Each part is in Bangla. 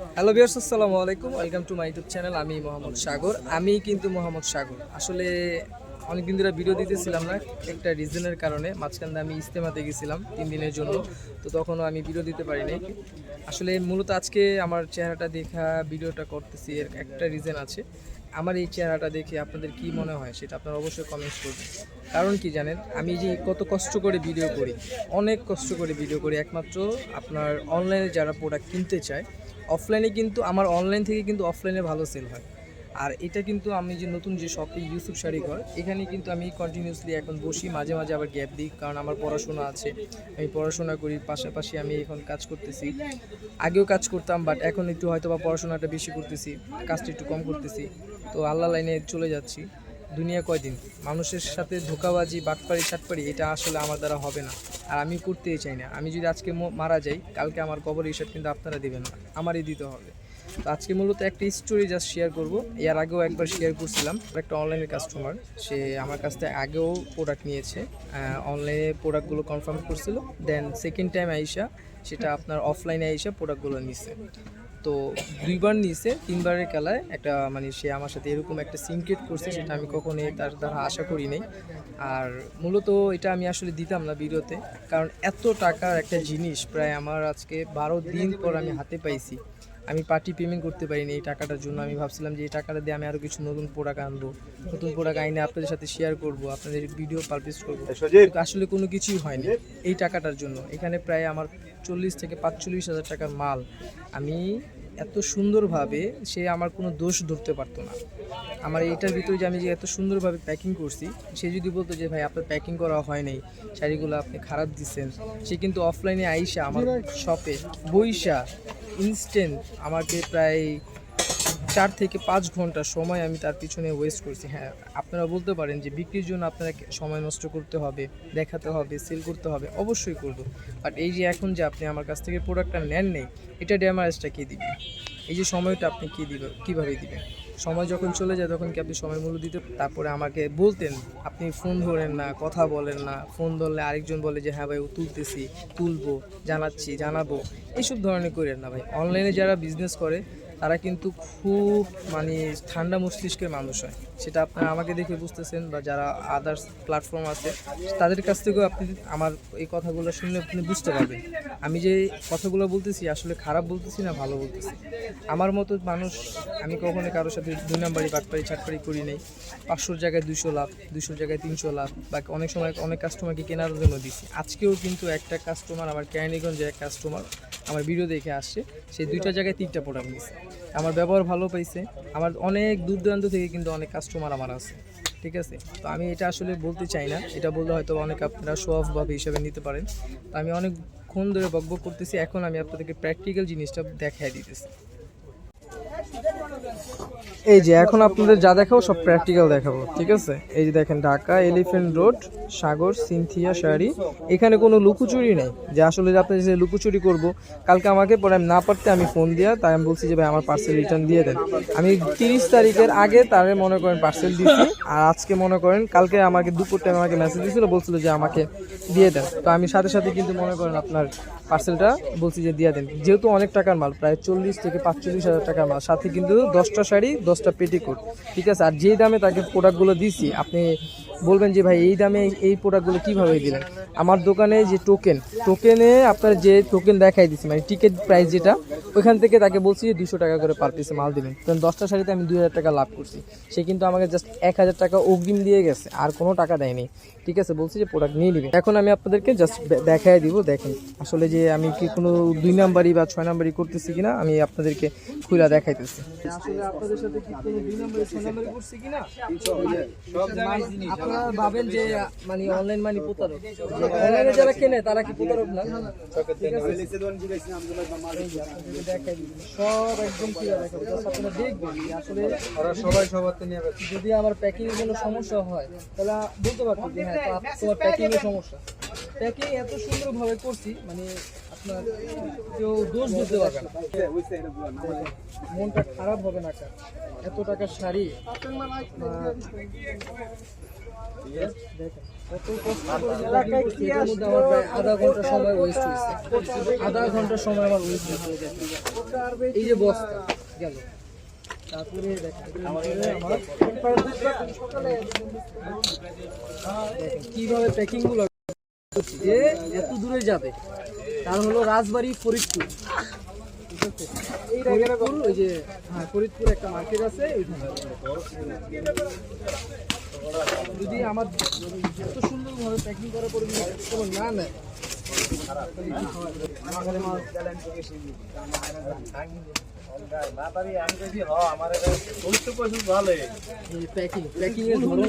হ্যালো বিয়ার্স আসসালামু আলাইকুম। Welcome to my YouTube channel আমি মোহাম্মদ সাগর। আমি কিন্তু মোহাম্মদ সাগর। আসলে অনেকদিন ধরে ভিডিও দিতেছিলাম না, একটা রিজনের কারণে। মাঝখানে আমি ইস্তেমাতে গেছিলাম তিন দিনের জন্য, তো তখনও আমি ভিডিও দিতে পারিনি আসলে মূলত আজকে আমার চেহারাটা দেখা ভিডিওটা করতেছি, এর একটা রিজন আছে। আমার এই চেহারাটা দেখে আপনাদের কি মনে হয়, সেটা আপনারা অবশ্যই কমেন্টস করবেন। কারণ কি জানেন, আমি যে কত কষ্ট করে ভিডিও করি, অনেক কষ্ট করে ভিডিও করি। একমাত্র আপনার অনলাইনে যারা প্রোডাক্ট কিনতে চায় অফলাইনে কিন্তু আমার অনলাইন থেকে কিন্তু অফলাইনে ভালো সেল হয়। আর এটা কিন্তু আমি যে নতুন যে শপে ইউসুফ শাড়ি ঘর এখানে কিন্তু আমি কন্টিনিউসলি এখন বসি, মাঝে মাঝে আবার গ্যাপ দিই, কারণ আমার পড়াশোনা আছে। আমি পড়াশোনা করি, পাশাপাশি আমি এখন কাজ করতেছি। আগেও কাজ করতাম বাট এখন একটু হয়তো বা পড়াশোনাটা বেশি করতেছি, কাজটা একটু কম করতেছি। তো আল্লাহ লাইনে চলে যাচ্ছি। দুনিয়া কয়দিন? মানুষের সাথে ধোকাবাজি, বাটপাড়ি, সাটপাড়ি, এটা আসলে আমার দ্বারা হবে না। আর আমি করতেই চাই না। আমি যদি আজকে মারা যাই, কালকে আমার কবর হিসাব কিন্তু আপনারা দেবেন না। আমারই দিতে হবে। তো আজকে মূলত একটা স্টোরি জাস্ট শেয়ার করব। এর আগেও একবার শেয়ার করছিলাম। একটা অনলাইনের কাস্টমার সে আমার কাছ থেকে আগেও প্রোডাক্ট নিয়েছে। অনলাইনে প্রোডাক্টগুলো কনফার্ম করছিল। দেন সেকেন্ড টাইম আইসা, সেটা আপনার অফলাইনে আইসা প্রোডাক্টগুলো নিছে। তো দুইবার নিয়েছে তিনবারের খেলায় একটা মানে সে আমার সাথে এরকম একটা সিনক্রেট করছে সেটা আমি কখনোই তার দ্বারা আশা করি নাই। আর মূলত এটা আমি আসলে দিতাম না ভিডিওতে কারণ এত টাকার একটা জিনিস প্রায় আমার আজকে বারো দিন পর আমি হাতে পাইছি। আমি পার্টি পেমেন্ট করতে পারিনি এই টাকাটার জন্য। আমি ভাবছিলাম যে এই টাকাটা দিয়ে আমি আরও কিছু নতুন প্রোডাক্ট আনব। নতুন প্রোডাক্ট আইনে আপনাদের সাথে শেয়ার করব আপনাদের ভিডিও পাবলিশ করব। আসলে কোনো কিছুই হয়নি এই টাকাটার জন্য। এখানে প্রায় আমার চল্লিশ থেকে পাঁচচল্লিশ হাজার টাকার মাল আমি এত সুন্দরভাবে সে আমার কোনো দোষ ধরতে পারতো না। আমার এটার ভিতরে যে আমি যে এত সুন্দরভাবে প্যাকিং করছি সে যদি বলতো যে ভাই আপনার প্যাকিং করা হয় নাই শাড়িগুলো আপনি খারাপ দিচ্ছেন। সে কিন্তু অফলাইনে আইসা আমার শপে বইসা ইনস্ট্যান্ট আমাকে প্রায় চার থেকে পাঁচ ঘণ্টা সময় আমি তার পিছনে ওয়েস্ট করছি। হ্যাঁ আপনারা বলতে পারেন যে বিক্রির জন্য আপনাকে সময় নষ্ট করতে হবে, দেখাতে হবে সেল করতে হবে, অবশ্যই করব। বাট এই যে এখন যে আপনি আমার কাছ থেকে প্রোডাক্টটা নেন নেই, এটা ড্যামারেজটা কে দিবে? এই যে সময়টা আপনি কী দিবে, কীভাবে দিবেন? সময় যখন চলে যায়, তখন কি আপনি সময় মূল্য দিতে তারপরে আমাকে বলতেন, আপনি ফোন ধরেন না, কথা বলেন না ফোন ধরলে আরেকজন বলে যে হ্যাঁ ভাই, ও তুলতেছি, তুলবো, জানাচ্ছি, জানাব। এইসব ধরনের করেন না ভাই। অনলাইনে যারা বিজনেস করে তারা কিন্তু খুব মানে ঠান্ডা মস্তিষ্কের মানুষ হয়। সেটা আপনারা আমাকে দেখে বুঝতেছেন বা যারা আদার্স প্ল্যাটফর্ম আছে, তাদের কাছ থেকেও আপনি আমার এই কথাগুলো শুনলে আপনি বুঝতে পারবেন। আমি যে কথাগুলো বলতেছি আসলে খারাপ বলতেছি না, ভালো বলতেছি। আমার মতো মানুষ, আমি কখনো কারোর সাথে দুই নাম্বারি বাটপাড়ি চাটপাড়ি করি নাই। পাঁচশোর জায়গায় দুশো লাভ দুশোর জায়গায় তিনশো লাভ, বা অনেক সময় অনেক কাস্টমারকে কেনার জন্য দিছি। আজকেও কিন্তু একটা কাস্টমার আমার ক্যানিগঞ্জের এক কাস্টমার আমার ভিডিও দেখে আসছে। সেই দুইটা জায়গায় তিনটা প্রোডাক্ট নিয়েছে আমার ব্যবহার ভালো পাইছে। আমার অনেক দূর দূরান্ত থেকে কিন্তু অনেক কাস্টমার আমার আছে, ঠিক আছে? তো আমি এটা আসলে বলতে চাই না। এটা বললে হয়তো অনেক আপনারা শো অফ ভাবে হিসাবে নিতে পারেন। তো আমি অনেকক্ষণ ধরে বকবক করতেছি, এখন আমি আপনাদেরকে প্র্যাকটিক্যাল জিনিসটা দেখাই দিতেছি। এই যে, এখন আপনাদের যা দেখাবো সব প্র্যাকটিক্যাল দেখাবো, ঠিক আছে? এই যে দেখেন, Dhaka Elephant Road Sagar, Cynthia sari এখানে কোনো লুকোচুরি নেই। যে আসলে আপনি যে লুকোচুরি করব, কালকে আমাকে পরে আমি না পারতে আমি ফোন দিয়া, তাই আমি বলছি যে ভাই, আমার পার্সেল রিটার্ন দিয়ে দেন। আমি তিরিশ তারিখের আগে তারে মনে করেন পার্সেল দিছি, আর আজকে মনে করেন কালকে আমাকে দুপুর টাইমে আমাকে মেসেজ দিয়েছিল বলছিল যে আমাকে দিয়ে দেন। তো আমি সাথে সাথে কিন্তু মনে করেন আপনার পার্সেলটা বলছি যে দিয়ে দেন। যেহেতু অনেক টাকার মাল, প্রায় চল্লিশ থেকে পাঁচচল্লিশ হাজার টাকার মাল, সাথে কিন্তু দশটা শাড়ি, দশটা পেটিকোট, ঠিক আছে? আর যেই দামে তাকে প্রোডাক্টগুলো দিছি, আপনি বলবেন যে, ভাই, এই দামে এই প্রোডাক্টগুলো কীভাবে দিলেন? আমার দোকানে যে টোকেন টোকেনে আপনার যে টোকেন দেখাই দিচ্ছি মানে টিকিট প্রাইস যেটা, ওইখান থেকে তাকে বলছি যে, দুশো টাকা করে পার পিসে মাল দিবেন। কারণ দশটা শাড়িতে আমি দুই হাজার টাকা লাভ করছি। সে কিন্তু আমাকে জাস্ট এক হাজার টাকা অগ্রিম দিয়ে গেছে, আর কোনো টাকা দেয়নি। ঠিক আছে? বলছি যে প্রোডাক্ট নিয়ে নেবেন। এখন আমি আপনাদেরকে জাস্ট দেখাই দিব, দেখেন। আসলে যে আমি কি কোনো দুই নাম্বারই বা ছয় নাম্বারই করতেছি কিনা আমি আপনাদেরকে খুলে দেখাইতেছি। আসলে আপনাদের সাথে কি কোনো দুই নাম্বারই ছয় নাম্বারই করছি কিনা? আপনারা ভাবেন যে মানে অনলাইন মানি প্রতারক। অনলাইনে যারা কেনে তারা কি প্রতারক না? ঠিক আছে? যে। সব একদম ক্লিয়ার দেখাবো আপনারা দেখবেন আসলে সবাই সবার যদি আমার প্যাকিং এর কোনো সমস্যা হয় তাহলে বলতে পারতো যে হ্যাঁ তোমার প্যাকিং এর সমস্যা। প্যাকিং এত সুন্দরভাবে করছি মানে আপনার কেউ দোষ দিতে পারবে না। মনটা খারাপ হবে না এত টাকার শাড়ি আধা সময় আধা সময় আমার কীভাবে প্যাকিংগুলো যে এত দূরে যাবে, তার হলো রাজবাড়ি ফরিদপুর। ফরিদপুর হ্যাঁ একটা মার্কেট আছে যদি আমার এত সুন্দরভাবে প্যাকিং যদি কোনো না নেয় প্যাকিং প্যাকিং এর ধরন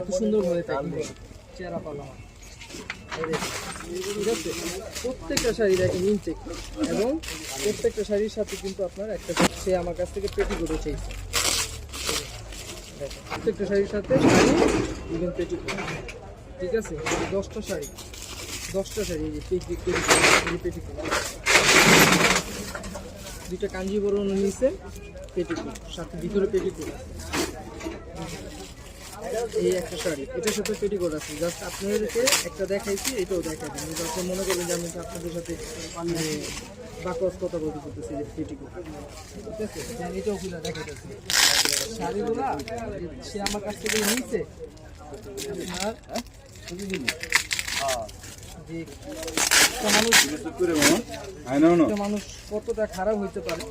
এত সুন্দরভাবে প্যাকিং চেহারা দেখুন, ঠিক আছে? প্রত্যেকটা শাড়ি দেখেন ইনটেক এবং প্রত্যেকটা শাড়ির সাথে কিন্তু আপনার একটা সে আমার কাছ থেকে পেটি করে চাইছে। প্রত্যেকটা শাড়ির সাথে শাড়ি ইভেন পেটি ঠিক আছে? দশটা শাড়ি। দশটা শাড়ি পেটি পেটি পেটি দুইটা কাঞ্জিবরণ নিচে পেটিকোট সাথে ভিতরে পেটিকোট এই একটা শাড়ি। এটার সাথে পেটিকোট আছে। জাস্ট আপনাদেরকে একটা দেখাইছি এটাও দেখাই দিন আপনি মনে করবেন যে আমি আপনাদের সাথে মানে বাকস কথা বলতে করতেছি যে পেটিকোট ঠিক আছে? এটাও খুলে দেখাইতেছি। শাড়িগুলা সে আমার কাছ থেকে নিয়েছে। আপনার মানুষ কতটা খারাপ হইতে পারে?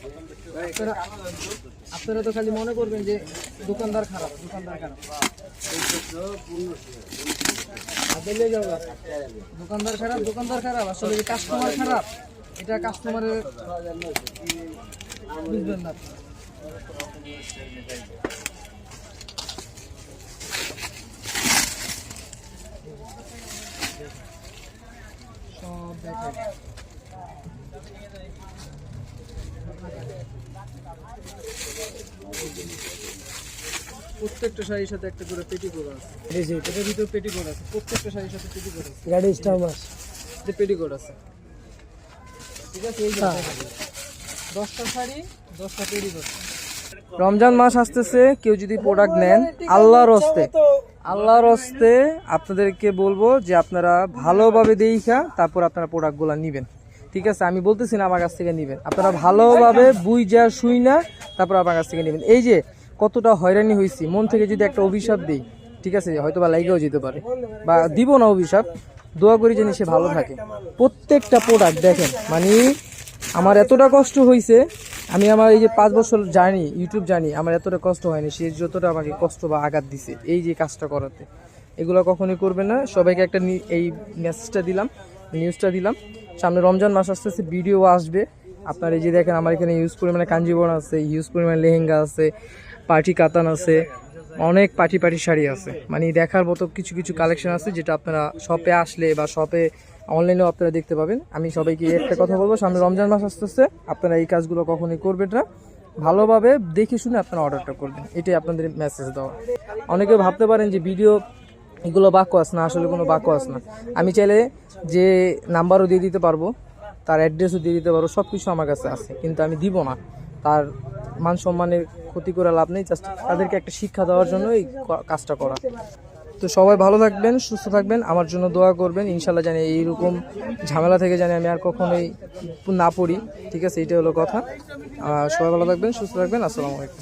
আপনারা আপনারা তো খালি মনে করবেন যে দোকানদার খারাপ দোকানদার খারাপ। দোকানদার খারাপ দোকানদার খারাপ। আসলে কাস্টমার খারাপ, এটা কাস্টমারের বুঝবেন না। সব প্রত্যেকটা শাড়ির সাথে একটা করে পেটি আছে। এটার ভিতরে পেটি আছে। প্রত্যেকটা শাড়ির সাথে পেটি আছে। গাড়ি স্টামাস যে পেটি আছে। ঠিক আছে এই যে দেখেন। দশটা শাড়ি দশটা পেটি করে রমজান মাস আসতেছে কেউ যদি প্রোডাক্ট নেন আল্লাহর হস্তে আল্লাহর হস্তে আপনাদেরকে বলব যে আপনারা ভালোভাবে দেখা তারপর আপনারা প্রোডাক্টগুলো নেবেন। ঠিক আছে আমি বলতেছি না আমার কাছ থেকে নেবেন। আপনারা ভালোভাবে বুই যা শুই না তারপর আমার কাছ থেকে নেবেন। এই যে কতটা হয়রানি হয়েছি মন থেকে যদি একটা অভিশাপ দিই ঠিক আছে হয়তো বা লাইগেও যেতে পারে। বা দিব না অভিশাপ দোয়া করি যেন সে ভালো থাকে। প্রত্যেকটা প্রোডাক্ট দেখেন মানে আমার এতটা কষ্ট হয়েছে আমি আমার এই যে পাঁচ বছর জানি ইউটিউব জানি আমার এতটা কষ্ট হয়নি সে যতটা আমাকে কষ্ট বা আঘাত দিছে এই যে কাজটা করাতে। এগুলো কখনোই করবে না। সবাইকে একটা এই মেসেজটা দিলাম নিউজটা দিলাম। সামনে রমজান মাস আসতেছে ভিডিও আসবে। আপনার এই যে দেখেন, আমার এখানে ইউজ পরিমাণে কাঞ্জিবরণ আছে ইউজ পরিমাণে লেহেঙ্গা আছে পার্টি কাতান আছে, অনেক পার্টি পার্টি শাড়ি আছে। মানে দেখার মতো কিছু কিছু কালেকশন আছে যেটা আপনারা শপে আসলে বা শপে অনলাইনেও আপনারা দেখতে পাবেন। আমি সবাইকে একটা কথা বলব, সামনে রমজান মাস আসতেছে, আপনারা এই কাজগুলো কখনোই করবেন না। ভালোভাবে দেখে শুনে আপনারা অর্ডারটা করবেন, এটাই আপনাদের মেসেজ দেওয়া। অনেকে ভাবতে পারেন যে ভিডিও এগুলো বাকোয়াস না, আসলে কোনো বাকোয়াস না। আমি চাইলে যে নাম্বারও দিয়ে দিতে পারব, তার অ্যাড্রেসও দিয়ে দিতে পারব সব কিছু আমার কাছে আছে, কিন্তু আমি দিব না। তার মান সম্মানের ক্ষতি করে লাভ নেই, জাস্ট তাদেরকে একটা শিক্ষা দেওয়ার জন্য এই কাজটা করা। তো সবাই ভালো থাকবেন, সুস্থ থাকবেন, আমার জন্য দোয়া করবেন, ইনশাল্লাহ জানি এইরকম ঝামেলা থেকে জানি আমি আর কখনোই না পড়ি, ঠিক আছে? এইটাই হলো কথা। সবাই ভালো থাকবেন, সুস্থ থাকবেন, আসসালামু আলাইকুম।